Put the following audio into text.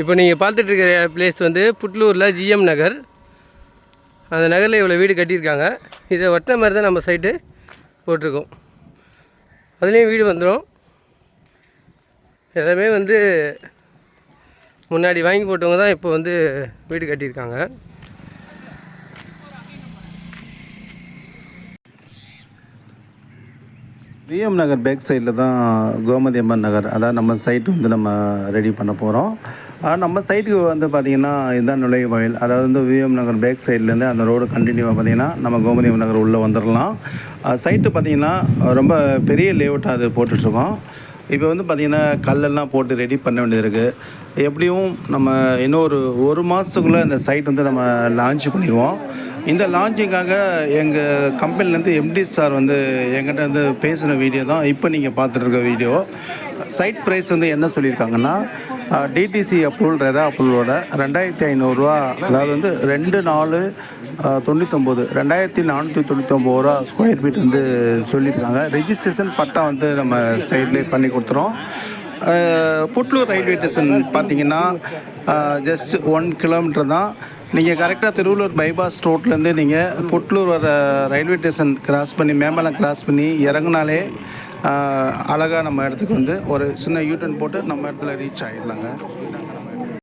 இப்போ நீங்கள் பார்த்துட்டு இருக்கிற பிளேஸ் வந்து புட்லூரில் ஜிஎம் நகர். அந்த நகரில் இவ்வளோ வீடு கட்டியிருக்காங்க. இதை ஒட்டின மாதிரி தான் நம்ம சைட்டு போட்டிருக்கோம். அதுலேயும் வீடு வந்துடும் எல்லாமே வந்து முன்னாடி வாங்கி போட்டவங்க தான் இப்போ வந்து வீடு கட்டியிருக்காங்க. விஎம் நகர் பேக் சைடில் தான் கோமதி அம்மன் நகர். அதான் நம்ம சைட் வந்து நம்ம ரெடி பண்ண போகிறோம் ஆனால் நம்ம சைட்டுக்கு வந்து பார்த்திங்கன்னா இதுதான் நுழைவு வாயில். அதாவது வந்து விஎம் நகர் பேக் சைட்லேருந்து அந்த ரோடு கண்டினியூவாக பார்த்திங்கன்னா நம்ம கோமதி நகர் உள்ளே வந்துடலாம் சைட்டு பார்த்திங்கன்னா ரொம்ப பெரிய லேஅவுட்டாக அது போட்டுட்ருக்கோம். இப்போ வந்து பார்த்திங்கன்னா கல்லெல்லாம் போட்டு ரெடி பண்ண வேண்டியது இருக்குது எப்படியும் நம்ம இன்னும் ஒரு ஒரு மாதத்துக்குள்ளே இந்த சைட் வந்து நம்ம லான்ச் பண்ணிடுவோம். இந்த லான்ச்சிங்காக எங்கள் கம்பெனிலேருந்து எம்டி சார் வந்து எங்கிட்ட வந்து பேசின வீடியோ தான் இப்போ நீங்கள் பார்த்துட்ருக்க வீடியோ சைட் ப்ரைஸ் வந்து என்ன சொல்லியிருக்காங்கன்னா டிடிசி அப்ரூவல் ரெதா அப்ரூவலோட ரெண்டாயிரத்தி ஐநூறுரூவா அதாவது வந்து ரெண்டு நாலு தொண்ணூத்தொம்பது ரெண்டாயிரத்தி நானூற்றி தொண்ணூத்தொம்பது ரூபா ஸ்கொயர் ஃபீட் வந்து சொல்லியிருக்காங்க. ரெஜிஸ்ட்ரேஷன் பட்டா வந்து நம்ம சைட்லேயே பண்ணி கொடுத்துறோம். புட்லூர் ரயில்வே ஸ்டேஷன் பார்த்தீங்கன்னா ஜஸ்ட் ஒன் கிலோமீட்டர் தான். நீங்கள் கரெக்டாக திருவள்ளூர் பைபாஸ் ரோட்லேருந்து நீங்கள் புட்லூர் வர ரயில்வே ஸ்டேஷன் கிராஸ் பண்ணி மேம்பலம் கிராஸ் பண்ணி இறங்குனாலே அழகாக நம்ம இடத்துக்கு வந்து ஒரு சின்ன யூட்டன் போட்டு நம்ம இடத்துல ரீச் ஆகிடலாங்க